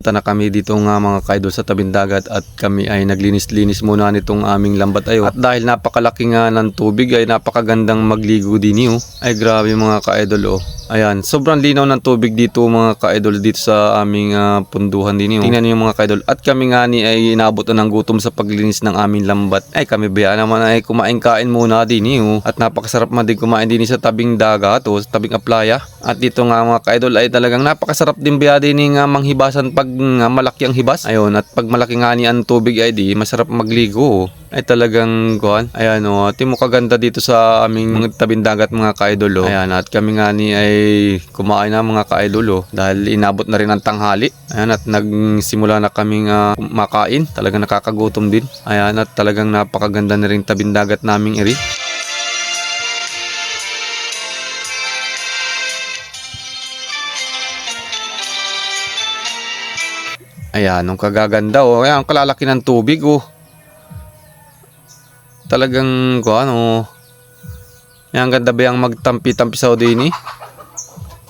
Punta na kami dito nga mga kaidol sa tabing dagat at kami ay naglinis-linis muna nitong aming lambat ayo. At dahil napakalaki nga ng tubig ay napakagandang magligo din yun. Ay grabe mga kaidol oh. Ayan, sobrang linaw ng tubig dito mga kaidol dito sa aming ah, punduhan din yun. Tingnan niyo mga kaidol. At kami nga ni ay inabot na ng gutom sa paglinis ng aming lambat. Ay kami baya naman ay kumain-kain muna din yun. At napakasarap man din kumain din sa tabing dagat o sa tabing aplaya. At dito nga mga kaidol ay talagang napakasarap din biya din nga manghibasan pag malaki ang hibas. Ayun, at pag malaki nga ni ang tubig ay di masarap magligo. Ay talagang kuhan. Ayan o, oh, timo kaganda dito sa aming mga tabing dagat mga kaidol. Oh. Ayan, at kami nga ni ay kumain na mga kaidol oh, dahil inabot na rin ang tanghali. Ayan, at nagsimula na kaming ah, makain. Talagang nakakagutom din. Ayan, at talagang napakaganda na rin tabing dagat naming iri. Ayan, nung kagaganda oh. Ayan, kalalaki ng tubig oh. Talagang ko ano. Ayan, ang ganda ba yung magtampi-tampi sa Odini?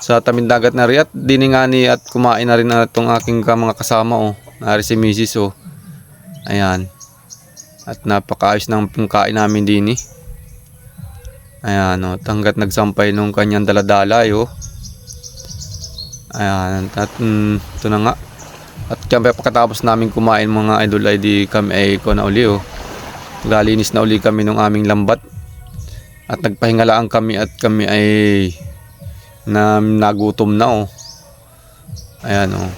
Sa tamindagat na rin at dini nga ni at kumain na rin na itong aking ka- mga kasama oh. Nari si Mrs. oh. Ayan. At napakaayos ng pangkain namin dini. Ayan oh, tanggat nagsampay nung kanyang daladala oh. Ayan, at mm, ito na nga. At kaya pagkatapos namin kumain mga idol ay di kami ay ko na uli oh. Galinis na uli kami ng aming lambat. At nagpahinga lang kami at kami ay na nagutom na oh. Ayan oh.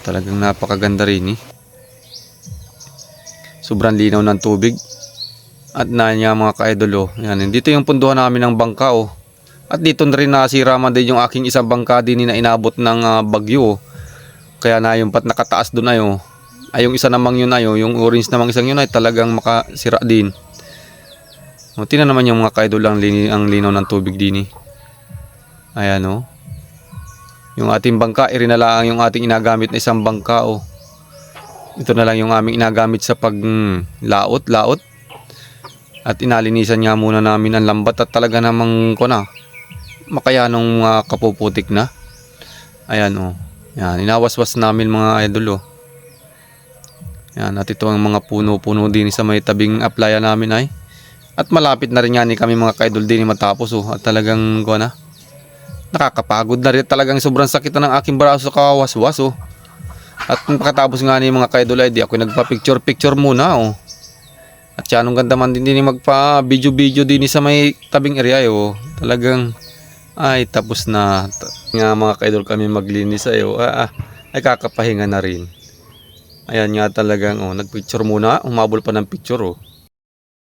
Talagang napakaganda rin eh. Sobrang linaw ng tubig. At na niya mga ka-idol oh. Yan, dito yung punduhan namin ng bangka oh. At dito na rin nasira man din yung aking isang bangka din na inabot ng ah, bagyo oh. Kaya na yung pat nakataas doon ayo. Ay yung isa namang yun ayo, yung orange namang isang yun ay talagang makasira din. O, tingnan naman yung mga kaidol ang, lini, ang linaw ng tubig din eh. Ayan o. Yung ating bangka, iri na lang yung ating inagamit na isang bangka o. Ito na lang yung aming inagamit sa pag mm, laot, laot. At inalinisan nga muna namin ang lambat at talaga namang ko na. Makaya nung mga kapuputik na. Ayan o. Yan, inawaswas namin mga idol oh. Yan, at ito ang mga puno-puno din sa may tabing aplaya namin ay. At malapit na rin yan eh, kami mga kaidol din matapos oh. At talagang ko na. Nakakapagod na rin talagang sobrang sakit na ng aking braso kawaswas oh. At pagkatapos nga ni mga kaidol ay di ako nagpa-picture picture muna oh. At siya nung ganda man din din magpa video video din sa may tabing area eh, oh. Talagang ay tapos na nga mga kaidol kami maglinis ay oh. Ah, ah, ay kakapahinga na rin. Ayan nga talagang oh, nagpicture muna, umabol pa ng picture oh.